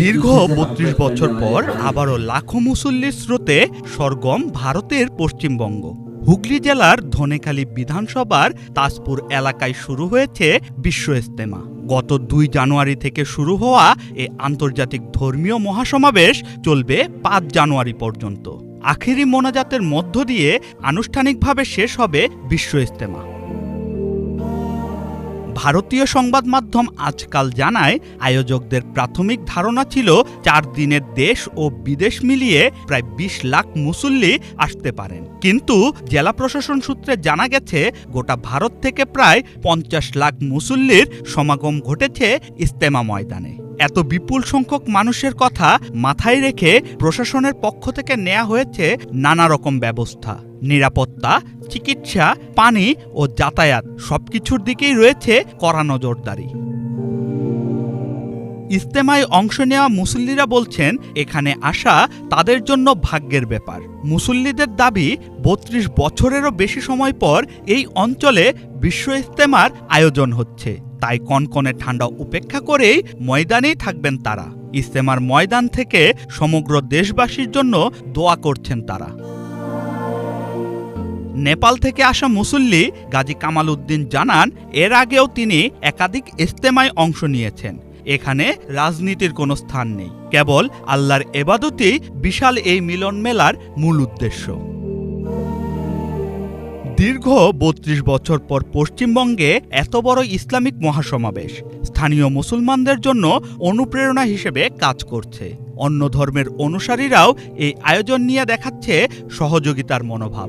দীর্ঘ বত্রিশ বছর পর আবারও লাখো মুসল্লির স্রোতে সরগম ভারতের পশ্চিমবঙ্গ। হুগলি জেলার ধনেখালী বিধানসভার তাজপুর এলাকায় শুরু হয়েছে বিশ্ব ইস্তেমা গত দুই জানুয়ারি থেকে শুরু হওয়া এ আন্তর্জাতিক ধর্মীয় মহাসমাবেশ চলবে পাঁচ জানুয়ারি পর্যন্ত। আখেরি মোনাজাতের মধ্য দিয়ে আনুষ্ঠানিকভাবে শেষ হবে বিশ্ব ইস্তেমা ভারতীয় সংবাদ মাধ্যম আজকাল জানায়, আয়োজকদের প্রাথমিক ধারণা ছিল চার দিনের দেশ ও বিদেশ মিলিয়ে প্রায় বিশ লাখ মুসল্লি আসতে পারেন। কিন্তু জেলা প্রশাসন সূত্রে জানা গেছে, গোটা ভারত থেকে প্রায় পঞ্চাশ লাখ মুসল্লির সমাগম ঘটেছে ইস্তেমা ময়দানে। এত বিপুল সংখ্যক মানুষের কথা মাথায় রেখে প্রশাসনের পক্ষ থেকে নেওয়া হয়েছে নানা রকম ব্যবস্থা। নিরাপত্তা, চিকিৎসা, পানি ও যাতায়াত সবকিছুর দিকেই রয়েছে কড়া নজরদারি। ইস্তেমায় অংশ নেওয়া মুসল্লিরা বলছেন, এখানে আসা তাদের জন্য ভাগ্যের ব্যাপার। মুসল্লিদের দাবি, বত্রিশ বছরেরও বেশি সময় পর এই অঞ্চলে বিশ্ব ইস্তেমার আয়োজন হচ্ছে। তাই কনকনে ঠান্ডা উপেক্ষা করেই ময়দানেই থাকবেন তারা। ইস্তেমার ময়দান থেকে সমগ্র দেশবাসীর জন্য দোয়া করছেন তারা। নেপাল থেকে আসা মুসল্লি গাজী কামাল উদ্দিন জানান, এর আগেও তিনি একাধিক ইস্তেমায় অংশ নিয়েছেন। এখানে রাজনীতির কোনো স্থান নেই। কেবল আল্লাহর এবাদতেই বিশাল এই মিলন মেলার মূল উদ্দেশ্য। দীর্ঘ বত্রিশ বছর পর পশ্চিমবঙ্গে এত বড় ইসলামিক মহাসমাবেশ। স্থানীয় মুসলমানদের জন্য অনুপ্রেরণা হিসেবে কাজ করছে। অন্য ধর্মের অনুসারীরাও এই আয়োজন নিয়ে দেখাচ্ছে সহযোগিতার মনোভাব।